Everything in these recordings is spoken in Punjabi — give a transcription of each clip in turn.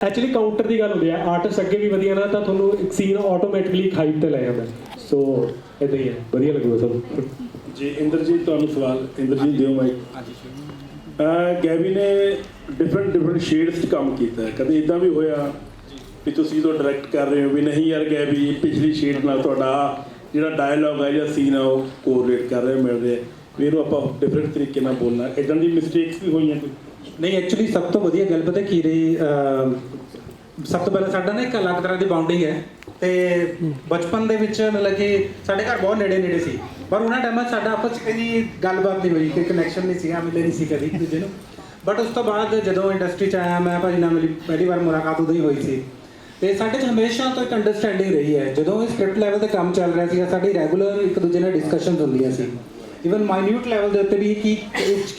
ਐਕਚੁਅਲੀ ਕਾਊਂਟਰ ਦੀ ਗੱਲ ਹੁੰਦੀ ਹੈ। ਆਰਟਿਸਟ ਅੱਗੇ ਵੀ ਵਧੀਆ ਨਾ, ਤਾਂ ਤੁਹਾਨੂੰ ਇੱਕ ਸੀਨ ਆਟੋਮੈਟਿਕਲੀ ਹਾਈਪ ਤੇ ਲੈ ਜਾਂਦਾ। ਸੋ ਇਦਾਂ ਹੀ ਹੈ। ਵਧੀਆ ਲੱਗੂਗਾ ਤੁਹਾਨੂੰ। ਜੀ, ਇੰਦਰਜੀਤ, ਤੁਹਾਨੂੰ ਸਵਾਲ। ਇੰਦਰਜੀਤ, ਦਿਓ ਮਾਈਕ ਗੈਵੀ ਨੇ ਡਿਫਰੈਂਟ ਡਿਫਰੈਂਟ ਸ਼ੇਡਸ 'ਚ ਕੰਮ ਕੀਤਾ ਹੈ। ਕਦੇ ਇਦਾਂ ਵੀ ਹੋਇਆ ਵੀ ਤੁਸੀਂ ਤੋਂ ਡਾਇਰੈਕਟ ਕਰ ਰਹੇ ਹੋ ਵੀ ਨਹੀਂ ਯਾਰ ਗੈਵੀ ਪਿਛਲੀ ਸ਼ੇਡ ਨਾਲ ਤੁਹਾਡਾ ਜਿਹੜਾ ਡਾਇਲੌਗ ਹੈ ਜਾਂ ਸੀਨ ਹੈ ਉਹ ਕੋਰਲੇਟ ਕਰ ਰਿਹਾ, ਮਿਲ ਰਿਹਾ ਵੀ ਇਹਨੂੰ ਆਪਾਂ ਡਿਫਰੈਂਟ ਤਰੀਕੇ ਨਾਲ ਬੋਲਣਾ। ਇਦਾਂ ਦੀ ਮਿਸਟੇਕਸ ਵੀ ਹੋਈਆਂ ਕੋਈ? ਨਹੀਂ ਐਕਚੁਅਲੀ ਸਭ ਤੋਂ ਵਧੀਆ ਗੱਲ ਪਤਾ ਕੀ ਰਹੀ ਸਭ ਤੋਂ ਪਹਿਲਾਂ ਸਾਡਾ ਨਾ ਇੱਕ ਅਲੱਗ ਤਰ੍ਹਾਂ ਦੀ ਬਾਉਂਡਿੰਗ ਹੈ ਤੇ ਬਚਪਨ ਦੇ ਵਿੱਚ ਮਤਲਬ ਕਿ ਸਾਡੇ ਘਰ ਬਹੁਤ ਨੇੜੇ ਨੇੜੇ ਸੀ, ਪਰ ਉਹਨਾਂ ਟਾਈਮਾਂ 'ਚ ਸਾਡਾ ਆਪਸ 'ਚ ਕਦੀ ਗੱਲਬਾਤ ਨਹੀਂ ਹੋਈ, ਕੋਈ ਕਨੈਕਸ਼ਨ ਨਹੀਂ ਸੀਗਾ, ਮਿਲੇ ਨਹੀਂ ਸੀ ਕਦੀ ਇੱਕ ਦੂਜੇ ਨੂੰ। ਬਟ ਉਸ ਤੋਂ ਬਾਅਦ ਜਦੋਂ ਇੰਡਸਟਰੀ 'ਚ ਆਇਆ, ਮੈਂ ਭਾਜੀ ਨਾਲ ਮੇਰੀ ਪਹਿਲੀ ਵਾਰ ਮੁਲਾਕਾਤ ਉਦੋਂ ਹੀ ਹੋਈ ਸੀ। ਤੇ ਸਾਡੇ 'ਚ ਹਮੇਸ਼ਾ ਤੋਂ ਇੱਕ ਅੰਡਰਸਟੈਂਡਿੰਗ ਰਹੀ ਹੈ, ਜਦੋਂ ਇਹ ਸਕ੍ਰਿਪਟ ਲੈਵਲ ਤੇ ਕੰਮ ਚੱਲ ਰਿਹਾ ਸੀ ਸਾਡੀ ਰੈਗੂਲਰ ਇੱਕ ਦੂਜੇ ਨਾਲ ਡਿਸਕਸ਼ਨਸ ਹੁੰਦੀਆਂ ਸੀ। ਇਵਨ ਮਾਈਨਿਊਟ ਲੈਵਲ ਦੇ ਉੱਤੇ ਵੀ ਕੀ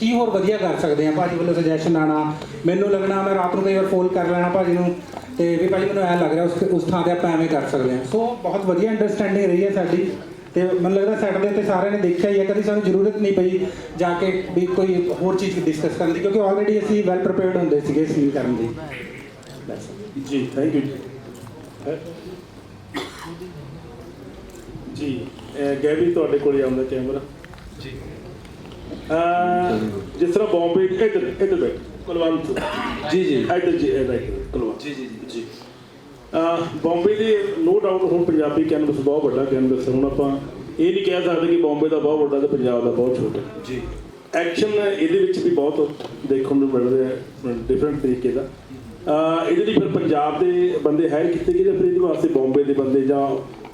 ਕੀ ਹੋਰ ਵਧੀਆ ਕਰ ਸਕਦੇ ਆ ਭਾਜੀ ਵੱਲੋਂ ਸੁਜੈਸ਼ਨ ਆਣਾ ਮੈਨੂੰ ਲੱਗਣਾ ਮੈਂ ਰਾਤ ਨੂੰ ਕਈ ਵਾਰ ਫੋਨ ਕਰ ਲੈਣਾ ਭਾਜੀ ਨੂੰ ਤੇ ਵੀ ਭਾਜੀ ਮੈਨੂੰ ਐ ਲੱਗ ਰਿਹਾ ਉਸ ਉਸ ਥਾਂ ਤੇ ਆਪਾਂ ਐਵੇਂ ਕਰ ਸਕਦੇ ਆ ਸੋ ਬਹੁਤ ਵਧੀਆ ਅੰਡਰਸਟੈਂਡਿੰਗ ਰਹੀ ਹੈ ਸਾਡੀ ਤੇ ਮੈਨੂੰ ਲੱਗਦਾ ਸੈਟ ਦੇ ਉੱਤੇ ਸਾਰਿਆਂ ਨੇ ਦੇਖਿਆ ਹੀ ਹੈ ਕਦੀ ਸਾਨੂੰ ਜ਼ਰੂਰਤ ਨਹੀਂ ਪਈ ਜਾ ਕੇ ਵੀ ਕੋਈ ਹੋਰ ਚੀਜ਼ ਡਿਸਕਸ ਕਰਨ ਦੀ ਕਿਉਂਕਿ ਆਲਰੇਡੀ ਅਸੀਂ ਵੈਲ ਪ੍ਰੀਪੇਅਰਡ ਹੁੰਦੇ ਸੀਗੇ ਸੀਨ ਕਰਨ ਦੀ। ਜੀ ਥੈਂਕ ਯੂ ਜੀ ਗੈਵੀ ਤੁਹਾਡੇ ਕੋਲ ਆਉਂਦਾ ਕੈਮਰਾ ਜੀ। ਜਿਸ ਤਰ੍ਹਾਂ ਬੰਬੇ ਇੱਧਰ ਇੱਧਰ ਬੈਠ ਕੁਲਵੰਤ। ਜੀ ਜੀ। ਇੱਧਰ ਜੀ ਰਾਈਟ ਕੁਲਵੰਤ। ਜੀ ਜੀ ਜੀ ਬੰਬੇ ਦੇ ਨੋ ਡਾਊਟ ਹੁਣ ਪੰਜਾਬੀ ਕੈਨਵਸ ਬਹੁਤ ਵੱਡਾ ਕੈਨਵਸ ਹੁਣ ਆਪਾਂ ਇਹ ਨਹੀਂ ਕਹਿ ਸਕਦੇ ਕਿ ਬੰਬੇ ਦਾ ਬਹੁਤ ਵੱਡਾ ਤੇ ਪੰਜਾਬ ਦਾ ਬਹੁਤ ਛੋਟਾ। ਜੀ। ਐਕਸ਼ਨ ਇਹਦੇ ਵਿੱਚ ਵੀ ਬਹੁਤ ਦੇਖਣ ਨੂੰ ਮਿਲ ਰਿਹਾ ਹੈ ਡਿਫਰੈਂਟ ਤਰੀਕੇ ਦਾ। ਇਹਦੇ ਲਈ ਫਿਰ ਪੰਜਾਬ ਦੇ ਬੰਦੇ ਹਾਇਰ ਕੀਤੇ ਜਾਂ ਫਿਰ ਇਹਦੇ ਵਾਸਤੇ ਬੰਬੇ ਦੇ ਬੰਦੇ ਜਾਂ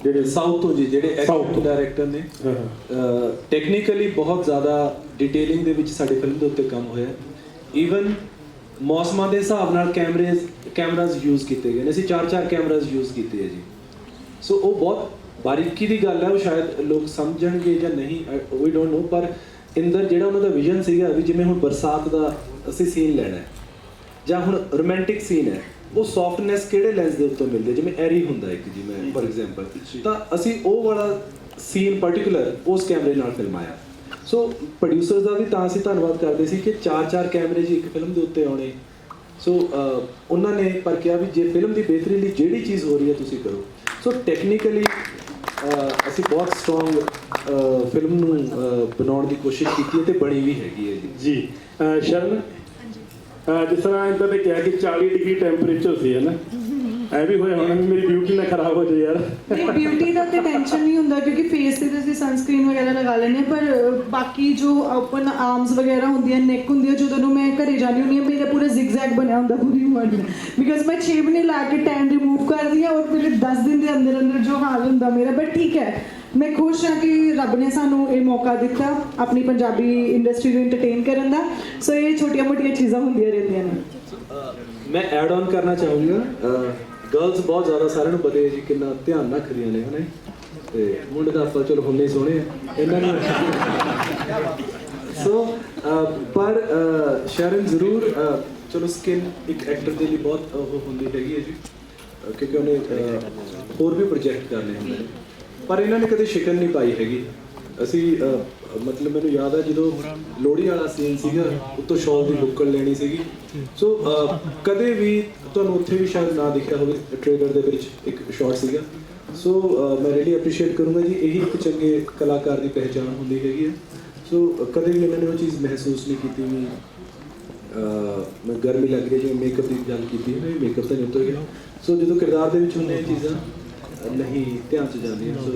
ਜਿਹੜੇ ਸਾਊਥ ਤੋਂ ਜੀ ਜਿਹੜੇ ਤੋਂ। ਡਾਇਰੈਕਟਰ ਨੇ ਹਾਂ, ਹਾਂ। ਟੈਕਨੀਕਲੀ ਬਹੁਤ ਜ਼ਿਆਦਾ ਡਿਟੇਲਿੰਗ ਦੇ ਵਿੱਚ ਸਾਡੀ ਫਿਲਮ ਦੇ ਉੱਤੇ ਕੰਮ ਹੋਇਆ ਈਵਨ ਮੌਸਮਾਂ ਦੇ ਹਿਸਾਬ ਨਾਲ ਕੈਮਰੇਜ਼ ਕੈਮਰਾਜ਼ ਯੂਜ਼ ਕੀਤੇ ਗਏ ਨੇ ਅਸੀਂ ਚਾਰ ਚਾਰ ਕੈਮਰਾਜ਼ ਯੂਜ਼ ਕੀਤੇ ਆ ਜੀ ਸੋ ਉਹ ਬਹੁਤ ਬਾਰੀਕੀ ਦੀ ਗੱਲ ਹੈ ਉਹ ਸ਼ਾਇਦ ਲੋਕ ਸਮਝਣਗੇ ਜਾਂ ਨਹੀਂ ਵੀ ਡੋਨਟ ਨੋ ਪਰ ਇੰਦਰ ਜਿਹੜਾ ਉਹਨਾਂ ਦਾ ਵਿਜ਼ਨ ਸੀਗਾ ਵੀ ਜਿਵੇਂ ਹੁਣ ਬਰਸਾਤ ਦਾ ਅਸੀਂ ਸੀਨ ਲੈਣਾ ਹੈ ਜਾਂ ਹੁਣ ਰੋਮਾਂਟਿਕ ਸੀਨ ਹੈ ਉਹ ਸੌਫਟਨੈਸ ਕਿਹੜੇ ਲੈਂਸ ਦੇ ਉੱਤੇ ਮਿਲਦੀ ਜਿਵੇਂ ਐਰੀ ਹੁੰਦਾ ਇੱਕ ਜੀ ਮੈਂ ਫॉर ਐਗਜ਼ਾਮਪਲ ਤਾਂ ਅਸੀਂ ਉਹ ਵਾਲਾ ਸੀਨ ਪਾਰਟਿਕੂਲਰ ਉਸ ਕੈਮਰੇ ਨਾਲ ਫਿਲਮਾਇਆ। ਸੋ ਪ੍ਰੋਡਿਊਸਰਸ ਦਾ ਵੀ ਤਾਂ ਅਸੀਂ ਧੰਨਵਾਦ ਕਰਦੇ ਸੀ ਕਿ ਚਾਰ ਚਾਰ ਕੈਮਰੇ ਜੀ ਇੱਕ ਫਿਲਮ ਦੇ ਉੱਤੇ ਆਉਣੇ। ਸੋ ਉਹਨਾਂ ਨੇ ਪਰ ਕਿਹਾ ਵੀ ਜੇ ਫਿਲਮ ਦੀ ਬਿਹਤਰੀ ਲਈ ਜਿਹੜੀ ਚੀਜ਼ ਹੋ ਰਹੀ ਹੈ ਤੁਸੀਂ ਕਰੋ। ਸੋ ਟੈਕਨੀਕਲੀ ਅਸੀਂ ਬਹੁਤ ਸਟਰੋਂਗ ਫਿਲਮ ਨੂੰ ਬਣਾਉਣ ਦੀ ਕੋਸ਼ਿਸ਼ ਕੀਤੀ ਹੈ ਤੇ ਬਣੀ ਵੀ ਹੈਗੀ ਹੈ ਜੀ। ਜੀ। ਸ਼ਰਨ ਜਿਸ ਤਰ੍ਹਾਂ ਇਹਨਾਂ ਨੇ ਕਿਹਾ ਕਿ 40 ਡਿਗਰੀ ਟੈਂਪਰੇਚਰ ਸੀ, ਹੈ ਨਾ? ਐ ਵੀ ਹੋਇਆ ਹੋਣਾ ਵੀ ਮੇਰੀ ਬਿਊਟੀ ਨਾ ਖਰਾਬ ਹੋ ਜਾਏ ਯਾਰ। ਨਹੀਂ ਬਿਊਟੀ ਦਾ ਤੇ ਟੈਨਸ਼ਨ ਨਹੀਂ ਹੁੰਦਾ, ਕਿਉਂਕਿ ਫੇਸ ਤੇ ਤਾਂ ਸਨਸਕ੍ਰੀਨ ਵਗੈਰਾ ਲਗਾ ਲੈਂਦੇ ਪਰ ਬਾਕੀ ਜੋ ਓਪਨ ਆਰਮਸ ਵਗੈਰਾ ਹੁੰਦੀਆਂ ਨੈਕ ਹੁੰਦੀ ਹੈ ਜਦੋਂ ਨੂੰ ਮੈਂ ਘਰੇ ਜਾਂਦੀ ਹੁੰਦੀ ਹਾਂ, ਮੇਰਾ ਪੂਰਾ ਜ਼ਿਗਜ਼ੈਗ ਬਣਿਆ ਹੁੰਦਾ ਪੂਰੀ ਉਮਰ ਬਿਕਾਜ਼ ਮੈਂ 6 ਮਹੀਨੇ ਲਾ ਕੇ ਟੈਨ ਰਿਮੂਵ ਕਰਦੀ ਹਾਂ, ਔਰ ਮੇਰੇ 10 ਦਿਨ ਦੇ ਅੰਦਰ ਅੰਦਰ ਜੋ ਹਾਲ ਹੁੰਦਾ ਮੇਰਾ ਬਟ ਠੀਕ ਹੈ। ਮੈਂ ਖੁਸ਼ ਹਾਂ ਕਿ ਰੱਬ ਨੇ ਸਾਨੂੰ ਇਹ ਮੌਕਾ ਦਿੱਤਾ ਆਪਣੀ ਪੰਜਾਬੀ ਇੰਡਸਟਰੀ ਨੂੰ ਐਂਟਰਟੇਨ ਕਰਨ ਦਾ। ਸੋ ਇਹ ਛੋਟੀਆਂ ਮੋਟੀਆਂ ਚੀਜ਼ਾਂ ਹੁੰਦੀਆਂ ਰਹਿੰਦੀਆਂ ਨੇ। ਮੈਂ ਐਡ ਆਨ ਕਰਨਾ ਚਾਹੂੰਗਾ। ਗਰਲਸ ਬਹੁਤ ਜ਼ਿਆਦਾ ਸਾਰਿਆਂ ਨੂੰ ਪਤਾ ਹੈ ਜੀ ਕਿੰਨਾ ਧਿਆਨ ਰੱਖਦੀਆਂ ਨੇ, ਹਨਾ ਤੇ ਮੁੰਡੇ ਤਾਂ ਆਪਾਂ ਚਲੋ ਹੁੰਨੇ ਸੋਹਣੇ ਇਹਨਾਂ ਨੂੰ ਸੋ ਪਰ ਸ਼ਰਨ ਜ਼ਰੂਰ ਚਲੋ ਸਕਿਨ ਇੱਕ ਐਕਟਰ ਦੇ ਲਈ ਬਹੁਤ ਉਹ ਹੁੰਦੀ ਹੈਗੀ ਹੈ ਜੀ। ਕਿਉਂਕਿ ਉਹਨੇ ਹੋਰ ਵੀ ਪ੍ਰੋਜੈਕਟ ਕਰਨੇ ਹੁੰਦੇ ਨੇ। ਪਰ ਇਹਨਾਂ ਨੇ ਕਦੇ ਸ਼ਿਕਨ ਨਹੀਂ ਪਾਈ ਹੈਗੀ। ਅਸੀਂ ਮਤਲਬ ਮੈਨੂੰ ਯਾਦ ਆ ਜਦੋਂ ਲੋਹੜੀ ਵਾਲਾ ਸੀਨ ਸੀਗਾ, ਉੱਤੋਂ ਸ਼ਾਲ ਦੀ ਬੁੱਕਲ ਲੈਣੀ ਸੀਗੀ। ਸੋ ਕਦੇ ਵੀ ਤੁਹਾਨੂੰ ਉੱਥੇ ਵੀ ਸ਼ਾਇਦ ਨਾ ਦਿਖਿਆ ਹੋਵੇ ਟ੍ਰੇਲਰ ਦੇ ਵਿੱਚ ਇੱਕ ਸ਼ਾਟ ਸੀਗਾ। ਸੋ ਮੈਂ ਰੀਲੀ ਅਪਰੀਸ਼ੀਏਟ ਕਰੂੰਗਾ ਜੀ, ਇਹੀ ਇੱਕ ਚੰਗੇ ਕਲਾਕਾਰ ਦੀ ਪਹਿਚਾਣ ਹੁੰਦੀ ਹੈਗੀ ਹੈ। ਸੋ ਕਦੇ ਵੀ ਇਹਨਾਂ ਨੇ ਉਹ ਚੀਜ਼ ਮਹਿਸੂਸ ਨਹੀਂ ਕੀਤੀ ਵੀ ਮੈਂ ਗਰਮੀ ਲੱਗ ਰਹੀ ਜਿਵੇਂ ਮੇਕਅਪ ਦੀ ਗੱਲ ਕੀਤੀ ਹੈ ਮੇਕਅਪ ਤਾਂ ਨਹੀਂ ਉਤਰ ਗਿਆ। ਸੋ ਜਦੋਂ ਕਿਰਦਾਰ ਦੇ ਵਿੱਚ ਹੁੰਦੇ ਇਹ ਚੀਜ਼ਾਂ ਨਹੀਂ ਧਿਆਨ ਚ ਜਾਂਦੀਆਂ ਸੋ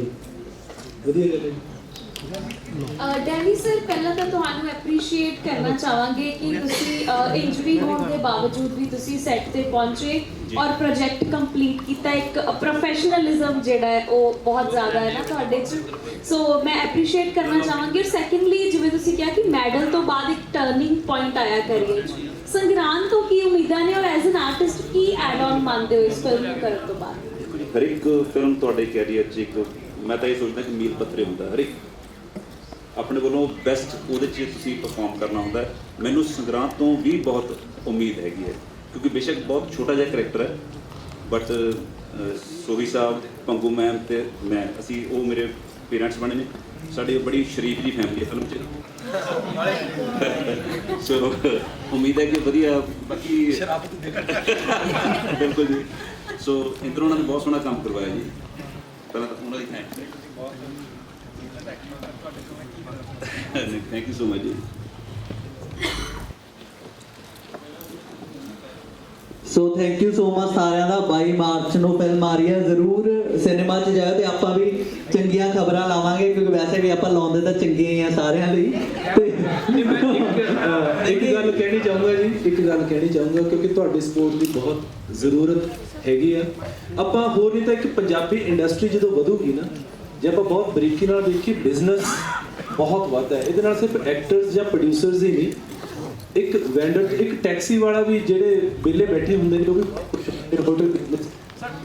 ਵਧੀਆ ਗੱਲ ਹੈ। ਜੀ। ਡੈਨੀ ਸਰ ਪਹਿਲਾਂ ਤਾਂ ਤੁਹਾਨੂੰ ਐਪਰੀਸ਼ੀਏਟ ਕਰਨਾ ਚਾਹਾਂਗੇ ਕਿ ਤੁਸੀਂ ਇੰਜਰੀ ਹੋਣ ਦੇ ਬਾਵਜੂਦ ਵੀ ਤੁਸੀਂ ਸੈੱਟ ਤੇ ਪਹੁੰਚੇ ਔਰ ਪ੍ਰੋਜੈਕਟ ਕੰਪਲੀਟ ਕੀਤਾ। ਇੱਕ ਪ੍ਰੋਫੈਸ਼ਨਲਿਜ਼ਮ ਜਿਹੜਾ ਹੈ ਉਹ ਬਹੁਤ ਜ਼ਿਆਦਾ ਹੈ ਨਾ ਤੁਹਾਡੇ 'ਚ। ਸੋ ਮੈਂ ਐਪਰੀਸ਼ੀਏਟ ਕਰਨਾ ਚਾਹਾਂਗੀ ਔਰ ਸੈਕੰਡਲੀ ਜਿਵੇਂ ਤੁਸੀਂ ਕਿਹਾ ਕਿ ਮੈਡਲ ਤੋਂ ਬਾਅਦ ਇੱਕ ਟਰਨਿੰਗ ਪੁਆਇੰਟ ਆਇਆ ਕਰੀਏ ਸੰਗਰਾਂਦ ਤੋਂ ਕੀ ਉਮੀਦਾਂ ਨੇ ਔਰ ਐਜ਼ ਐਨ ਆਰਟਿਸਟ ਕੀ ਐਡ ਆਨ ਮੰਨਦੇ ਹੋ ਇਸ ਫਿਲਮ ਨੂੰ ਕਰਨ ਤੋਂ ਬਾਅਦ? ਹਰ ਇੱਕ ਫਿਲਮ ਤੁਹਾਡੇ ਕੈਰੀਅਰ 'ਚ ਇੱਕ ਮੈਂ ਤਾਂ ਇਹ ਸੋਚਦਾ ਕਿ ਮੀਲ ਪੱਥਰੇ ਹੁੰਦਾ ਹਰ ਇੱਕ ਆਪਣੇ ਵੱਲੋਂ ਬੈਸਟ ਉਹਦੇ 'ਚ ਤੁਸੀਂ ਪਰਫਾਰਮ ਕਰਨਾ ਹੁੰਦਾ। ਮੈਨੂੰ ਸੰਗਰਾਂਦ ਤੋਂ ਵੀ ਬਹੁਤ ਉਮੀਦ ਹੈਗੀ ਹੈ ਕਿਉਂਕਿ ਬੇਸ਼ੱਕ ਬਹੁਤ ਛੋਟਾ ਜਿਹਾ ਕਰੈਕਟਰ ਹੈ। But Sohi Sahib Pangu ma'am ਤੇ ਮੈਂ ਅਸੀਂ ਉਹ ਮੇਰੇ ਪੇਰੈਂਟਸ ਬਣੇ ਨੇ। ਸਾਡੀ ਬੜੀ ਸ਼ਰੀਫ ਜੀ ਫੈਮਿਲੀ ਹੈ ਫਿਲਮ 'ਚ। ਸੋ ਉਮੀਦ ਹੈ ਕਿ ਵਧੀਆ ਬਾਕੀ ਬਿਲਕੁਲ ਜੀ। ਸੋ ਇੰਦਰੋਂ ਉਹਨਾਂ ਨੇ ਬਹੁਤ ਸੋਹਣਾ ਕੰਮ ਕਰਵਾਇਆ ਜੀ। ਪਹਿਲਾਂ ਤਾਂ ਉਹਨਾਂ ਦੀ thank thank you so much ਜੀ। So thank you so much ਸਾਰਿਆਂ ਦਾ। 22 ਮਾਰਚ ਨੂੰ ਫਿਲਮ ਆ ਰਹੀ ਹੈ। ਜ਼ਰੂਰ ਸਿਨੇਮਾ 'ਚ ਜਾਓ ਤੇ ਆਪਾਂ ਵੀ ਚੰਗੀਆਂ ਖਬਰਾਂ ਲਾਵਾਂਗੇ। ਕਿਉਂਕਿ ਵੈਸੇ ਵੀ ਆਪਾਂ ਲਾਉਂਦੇ ਤਾਂ ਚੰਗੇ ਹੀ ਆ ਸਾਰਿਆਂ ਲਈ। ਤੇ ਨਹੀਂ ਮੈਂ ਇੱਕ ਅਹ, ਇੱਕ ਗੱਲ ਕਹਿਣੀ ਚਾਹੂੰਗਾ ਜੀ ਇੱਕ ਗੱਲ ਕਹਿਣੀ ਚਾਹੂੰਗਾ ਕਿਉਂਕਿ ਤੁਹਾਡੀ ਸਪੋਰਟ ਦੀ ਬਹੁਤ ਜ਼ਰੂਰਤ ਹੈਗੀ ਆ। ਆਪਾਂ ਹੋਰ ਨਹੀਂ ਤਾਂ ਇੱਕ ਪੰਜਾਬੀ ਇੰਡਸਟਰੀ ਜਦੋਂ ਵਧੂਗੀ ਨਾ, ਜੇ ਆਪਾਂ ਬਹੁਤ ਬਰੀਕੀ ਨਾਲ ਦੇਖੀ ਬਿਜ਼ਨਸ ਬਹੁਤ ਵੱਧਦਾ ਹੈ। ਇਹਦੇ ਨਾਲ ਸਿਰਫ ਐਕਟਰਸ ਜਾਂ ਪ੍ਰੋਡਿਊਸਰਸ ਹੀ ਨਹੀਂ, ਇੱਕ ਵੈਂਡਰ ਇੱਕ ਟੈਕਸੀ ਵਾਲਾ ਵੀ ਜਿਹੜੇ ਵਿਹਲੇ ਬੈਠੇ ਹੁੰਦੇ ਨੇ, ਉਹ ਵੀ ਹੋਟਲ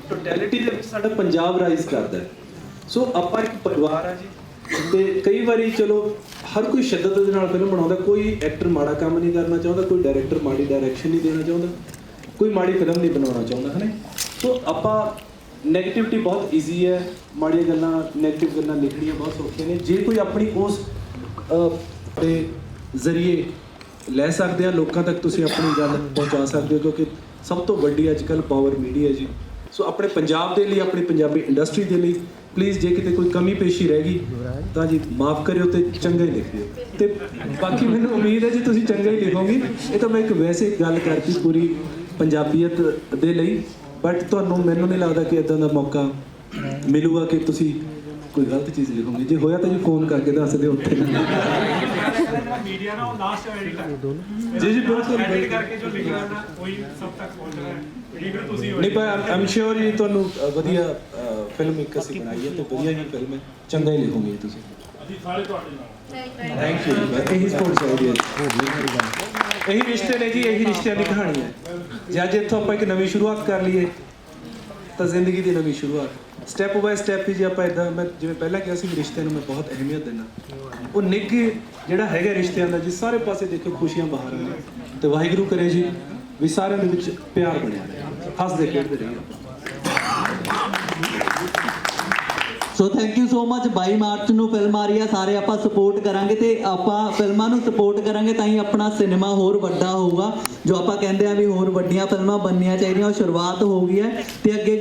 ਟੋਟੈਲਿਟੀ ਦੇ ਵਿੱਚ ਸਾਡਾ ਪੰਜਾਬ ਰਾਈਜ਼ ਕਰਦਾ ਸੋ ਆਪਾਂ ਇੱਕ ਪਰਿਵਾਰ ਆ ਜੀ, ਤੇ ਕਈ ਵਾਰੀ ਚਲੋ ਹਰ ਕੋਈ ਸ਼ਿੱਦਤ ਦੇ ਨਾਲ ਫਿਲਮ ਬਣਾਉਂਦਾ, ਕੋਈ ਐਕਟਰ ਮਾੜਾ ਕੰਮ ਨਹੀਂ ਕਰਨਾ ਚਾਹੁੰਦਾ, ਕੋਈ ਡਾਇਰੈਕਟਰ ਮਾੜੀ ਡਾਇਰੈਕਸ਼ਨ ਨਹੀਂ ਦੇਣਾ ਚਾਹੁੰਦਾ, ਕੋਈ ਮਾੜੀ ਫਿਲਮ ਨਹੀਂ ਬਣਾਉਣਾ ਚਾਹੁੰਦਾ ਹੈ ਨਾ ਸੋ ਆਪਾਂ 네ਗੇਟਿਵਿਟੀ ਬਹੁਤ ਈਜ਼ੀ ਹੈ, ਮਾੜੀਆਂ ਗੱਲਾਂ 네ਗੇਟਿਵ ਗੱਲਾਂ ਲਿਖਣੀਆਂ ਬਹੁਤ ਸੌਖੀਆਂ ਨੇ। ਜੇ ਕੋਈ ਆਪਣੀ ਉਸ ਦੇ ਜ਼ਰੀਏ ਲੈ ਸਕਦੇ ਆ, ਲੋਕਾਂ ਤੱਕ ਤੁਸੀਂ ਆਪਣੀ ਗੱਲ ਪਹੁੰਚਾ ਸਕਦੇ ਹੋ ਕਿਉਂਕਿ ਸਭ ਤੋਂ ਵੱਡੀ ਅੱਜ ਕੱਲ ਪਾਵਰ ਮੀਡੀਆ ਜੀ। ਸੋ ਆਪਣੇ ਪੰਜਾਬ ਦੇ ਲਈ, ਆਪਣੀ ਪੰਜਾਬੀ ਇੰਡਸਟਰੀ ਦੇ ਲਈ ਪਲੀਜ਼ ਜੇ ਕਿਤੇ ਕੋਈ ਕਮੀ ਪੇਸ਼ੀ ਰਹਿ ਗਈ ਤਾਂ ਜੀ ਮਾਫ ਕਰਿਓ ਤੇ ਚੰਗਾ ਹੀ ਲਿਖ ਦਿਓ। ਤੇ ਬਾਕੀ ਮੈਨੂੰ ਉਮੀਦ ਹੈ ਜੀ ਤੁਸੀਂ ਚੰਗਾ ਹੀ ਲਿਖੋਗੇ। ਇਹ ਤਾਂ ਮੈਂ ਇੱਕ ਵੈਸੇ ਗੱਲ ਕਰਤੀ ਪੂਰੀ ਪੰਜਾਬੀਅਤ ਦੇ ਲਈ ਬਟ ਤੁਹਾਨੂੰ ਮੈਨੂੰ ਨਹੀਂ ਲੱਗਦਾ ਕਿ ਇਦਾਂ ਦਾ ਮੌਕਾ ਮਿਲੂਗਾ ਕਿ ਤੁਸੀਂ ਕੋਈ ਗਲਤ ਚੀਜ਼ ਲਿਖੋਗੇ। ਜੇ ਹੋਇਆ ਤਾਂ ਜੀ ਫੋਨ ਕਰਕੇ ਦੱਸ ਦਿਓ ਉੱਥੇ। ਮੀਡੀਆ ਨਾ ਉਹ ਲਾਸਟ ਐਡਿਟ ਜੀ ਜੀ ਬਿਲਕੁਲ ਐਡਿਟ ਕਰਕੇ ਜੋ ਲਿਖਣਾ ਨਾ ਉਹੀ ਸਭ ਤੱਕ ਪਹੁੰਚਣਾ ਹੈ। ਨਹੀਂ ਪਰ ਆਮ ਸ਼ੋਰ ਜੀ ਤੁਹਾਨੂੰ ਵਧੀਆ ਫਿਲਮ ਇੱਕ ਅਸੀਂ ਬਣਾਈ ਹੈ ਤੇ ਵਧੀਆ ਹੀ ਫਿਲਮ ਹੈ। ਚੰਗਾ ਹੀ ਲਿਖੋਗੇ ਜੀ ਤੁਸੀਂ। ਅਸੀਂ ਸਾਰੇ ਤੁਹਾਡੇ ਨਾਲ। ਥੈਂਕ ਯੂ ਇਹੀ ਸਪੋਰਟ ਚਾਹੀਦੀ ਹੈ। ਇਹੀ ਰਿਸ਼ਤੇ ਨੇ ਜੀ ਇਹੀ ਰਿਸ਼ਤਿਆਂ ਦੀ ਕਹਾਣੀ ਹੈ। ਜੇ ਅੱਜ ਇੱਥੋਂ ਆਪਾਂ ਇੱਕ ਨਵੀਂ ਸ਼ੁਰੂਆਤ ਕਰ ਲਈਏ ਤਾਂ ਜ਼ਿੰਦਗੀ ਦੀ ਨਵੀਂ ਸ਼ੁਰੂਆਤ। ਸਟੈਪ ਬਾਏ ਸਟੈਪ ਹੀ ਜੇ ਆਪਾਂ ਇਦਾਂ ਮੈਂ ਜਿਵੇਂ ਪਹਿਲਾਂ ਕਿਹਾ ਸੀ ਕਿ ਰਿਸ਼ਤਿਆਂ ਨੂੰ ਮੈਂ ਬਹੁਤ ਅਹਿਮੀਅਤ ਦਿੰਦਾ। ਉਹ ਨਿੱਘ ਜਿਹੜਾ ਹੈਗਾ ਰਿਸ਼ਤਿਆਂ ਦਾ ਜੀ ਸਾਰੇ ਪਾਸੇ ਦੇਖੋ ਖੁਸ਼ੀਆਂ ਬਾਹਰ ਨੇ। ਤੇ ਵਾਹਿਗੁਰੂ ਕਰੇ ਜੀ ਵੀ ਸਾਰਿਆਂ ਦੇ ਵਿੱਚ ਪਿਆਰ ਬਣਿਆ ਰਹੇ। ਹੱਸਦੇ ਖੇਡਦੇ ਰਹੀਏ। So thank you so much 22 ਮਾਰਚ ਨੂੰ ਫਿਲਮ ਆ ਰਹੀ ਹੈ ਸਾਰੇ ਆਪਾਂ ਸਪੋਰਟ ਕਰਾਂਗੇ ਤੇ ਆਪਾਂ ਫਿਲਮਾਂ ਨੂੰ ਸਪੋਰਟ ਕਰਾਂਗੇ ਤਾਂ ਹੀ ਆਪਣਾ ਸਿਨੇਮਾ ਹੋਰ ਵੱਡਾ ਹੋਊਗਾ। ਜੋ ਆਪਾਂ ਕਹਿੰਦੇ ਆ ਵੀ ਹੋਰ ਵੱਡੀਆਂ ਫਿਲਮਾਂ ਬਣਨੀਆਂ ਚਾਹੀਦੀਆਂ, ਉਹ ਸ਼ੁਰੂਆਤ ਹੋ ਗਈ ਹੈ ਤੇ ਅੱਗੇ